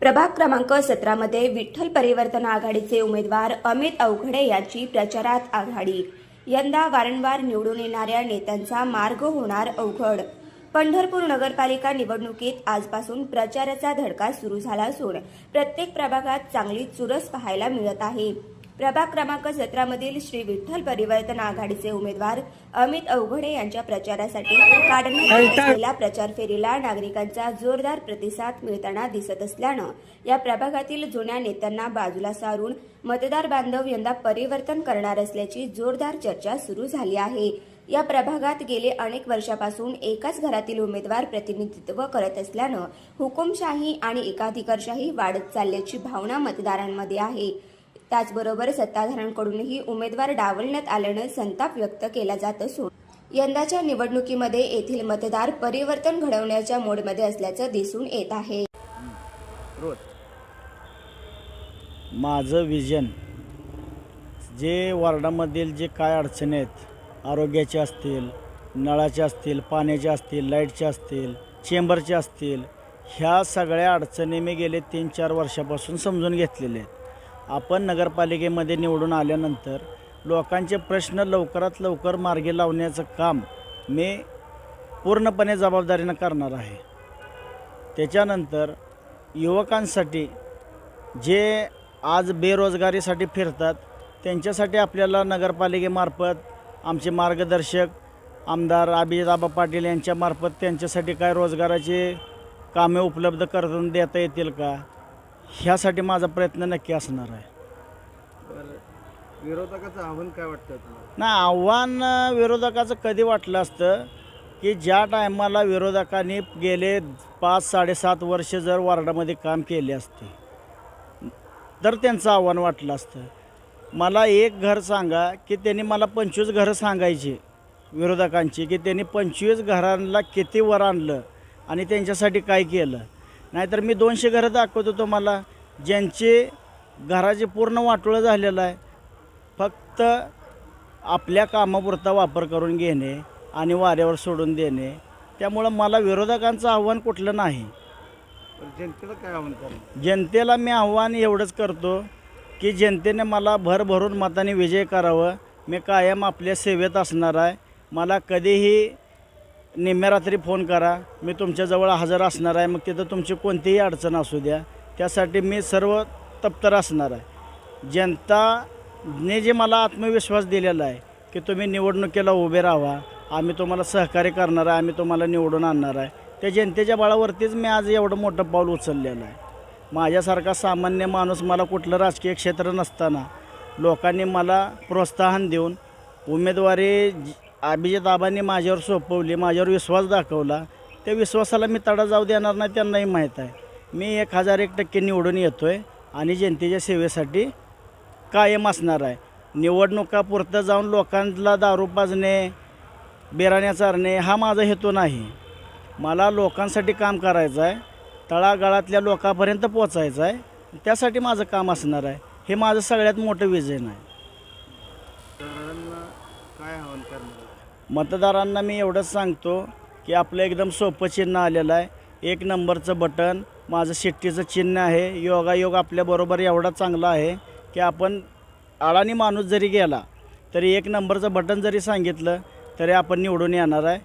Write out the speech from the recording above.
प्रभाग क्रमांक सतरामध्ये विठ्ठल परिवर्तन आघाडीचे उमेदवार अमित अवघडे यांची प्रचारात आघाडी. यंदा वारंवार निवडून येणाऱ्या नेत्यांचा मार्ग होणार अवघड. पंढरपूर नगरपालिका निवडणुकीत आजपासून प्रचाराचा धडका सुरू झाला असून प्रत्येक प्रभागात चांगली चुरस पाहायला मिळत आहे. प्रभाग क्रमांक सतरामधील श्री विठ्ठल परिवर्तन आघाडीचे उमेदवार अमित अवघडे यांच्या प्रचारासाठी काढण्यात प्रचार फेरीला नागरिकांचा जोरदार प्रतिसाद मिळताना दिसत असल्यानं या प्रभागातील जुन्या नेत्यांना बाजूला सारून मतदार बांधव यंदा परिवर्तन करणार असल्याची जोरदार चर्चा सुरू झाली आहे. या प्रभागात गेले अनेक वर्षापासून एकाच घरातील उमेदवार प्रतिनिधित्व करत असल्यानं हुकुमशाही आणि एकाधिकारशाही वाढत चालल्याची भावना मतदारांमध्ये आहे. त्याचबरोबर सत्ताधाऱ्यांकडूनही उमेदवार डावलण्यात आल्यानं संताप व्यक्त केला जात असून यंदाच्या निवडणुकीमध्ये येथील मतदार परिवर्तन घडवण्याच्या मोडमध्ये असल्याचं दिसून येत आहे. माझं विजन जे वार्डामधील जे काय अडचणी आहेत आरोग्याचे असतील नळाचे असतील पाण्याचे असतील लाईटचे असतील चेंबरचे असतील ह्या सगळ्या अडचणी मी गेले तीन चार वर्षापासून समजून घेतलेले आहेत. आपण नगरपालिकेमध्ये निवडून आल्यानंतर लोकांचे प्रश्न लवकरात लवकर मार्गी लावण्याचं काम मी पूर्णपणे जबाबदारीनं करणार आहे. त्याच्यानंतर युवकांसाठी जे आज बेरोजगारीसाठी फिरतात त्यांच्यासाठी आपल्याला नगरपालिकेमार्फत आमचे मार्गदर्शक आमदार अभिजिताबा पाटील यांच्यामार्फत त्यांच्यासाठी काय रोजगाराचे कामे उपलब्ध करून देता येतील का? ह्यासाठी माझा प्रयत्न नक्की असणार आहे. विरोधकाचं आव्हान काय वाटतं तुला ना आव्हान विरोधकाचं कधी वाटलं असतं की ज्या टायमाला विरोधकांनी गेले पाच साडेसात वर्ष जर वार्डामध्ये काम केले असते तर त्यांचं आव्हान वाटलं असतं. मला एक घर सांगा की त्यांनी मला पंचवीस घरं सांगायची विरोधकांची की त्यांनी पंचवीस घरांना किती वर आणलं आणि त्यांच्यासाठी काय केलं. नाहीतर मी दोनशे घरं दाखवतो तुम्हाला ज्यांचे घराचे पूर्ण वाटोळं झालेलं आहे. फक्त आपल्या कामापुरता वापर करून घेणे आणि वाऱ्यावर सोडून देणे. त्यामुळं मला विरोधकांचं आव्हान कुठलं नाही. जनतेला काय आव्हान करणार? जनतेला मी आव्हान एवढंच करतो की जनतेने मला भरभरून मताने विजय करावं. मी कायम आपल्या सेवेत असणार आहे. मला कधीही निम्म्या रात्री फोन करा. मी तुमच्याजवळ हजर असणार आहे. मग तिथं तुमची कोणतीही अडचण असू द्या. त्यासाठी मी सर्व तप्तर असणार आहे. जनताने जे मला आत्मविश्वास दिलेला आहे की तुम्ही निवडणुकीला उभे राहा. आम्ही तुम्हाला सहकार्य करणार आहे. आम्ही तुम्हाला निवडून आणणार आहे. त्या जनतेच्या बळावरतीच मी आज एवढं मोठं पाऊल उचललेलं आहे. माझ्यासारखा सामान्य माणूस मला कुठलं राजकीय क्षेत्र नसताना लोकांनी मला प्रोत्साहन देऊन उमेदवारी अभिजिताबांनी अभिजित माझ्यावर सोपवली माझ्यावर विश्वास दाखवला. त्या विश्वासाला मी तडा जाऊ देणार नाही त्यांनाही माहीत आहे. मी एक हजार एक टक्के निवडून येतो आहे आणि जनतेच्या सेवेसाठी कायम असणार आहे. निवडणुकापुरतं जाऊन लोकांना दारू पाजणे बिराण्या चारणे हा माझा हेतू नाही. मला लोकांसाठी काम करायचं आहे. तळागाळातल्या लोकांपर्यंत पोचायचं आहे. त्यासाठी माझं काम असणार आहे. हे माझं सगळ्यात मोठं विजन आहे. मतदारांना मी एवढंच सांगतो की आपलं एकदम सोपं चिन्ह आलेलं आहे. एक नंबरचं बटन माझं शिट्टीचं चिन्ह आहे. योगायोग आपल्याबरोबर एवढा चांगला आहे की आपण अडाणी माणूस जरी गेला तरी एक नंबरचं बटन जरी सांगितलं तरी आपण निवडून येणार आहे.